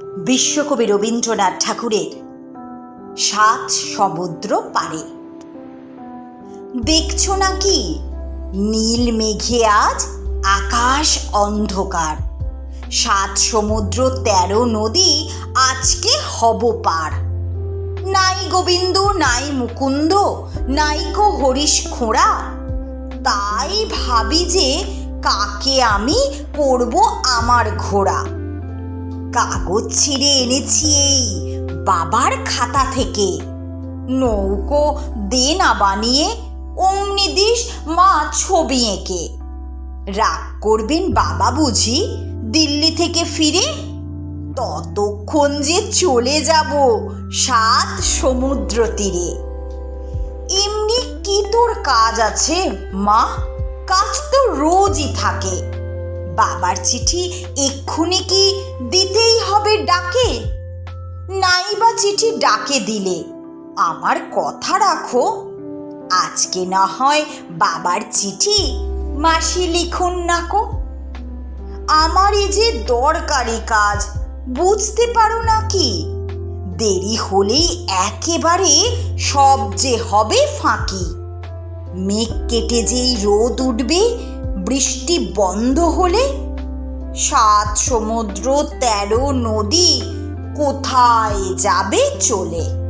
বিশ্বকবি রবীন্দ্রনাথ ঠাকুরের সাত সমুদ্র পারে। দেখছ নাকি? নীল মেঘে আজ আকাশ অন্ধকার। সাত সমুদ্র, তেরো নদী, আজকে হব পার। নাই গোবিন্দ, নাই মুকুন্দ, নাই কো হরিশ খোঁড়া। তাই ভাবি যে কাকে আমি পড়ব আমার ঘোড়া। কাগজ ছিঁড়ে এনেছি এই বাবার খাতা থেকে। নৌকো দে না বানিয়ে অমনি দিস মা ছবি এঁকে। রাগ করবেন বাবা বুঝি দিল্লি থেকে ফিরে? ততক্ষণ যে চলে যাব সাত সমুদ্র তীরে। এমনি কি তোর কাজ আছে মা? কাজ তো রোজই থাকে। বাবার চিঠি এক্ষুনি কি দিতেই ডাকে? নাই বা চিঠি ডাকে দিলে? আমার কথা রাখো। আজকে না হয় বাবার চিঠি মাসি লিখুন নাকো আমার এ যে দরকারি কাজ, বুঝতে পারো নাকি দেরি হলেই একেবারে সব যে হবে ফাঁকি। মেঘ কেটে যেই রোদ উঠবে, বৃষ্টি বন্ধ হলে সাত সমুদ্র তেরো নদী কোথায় যাবে চলে?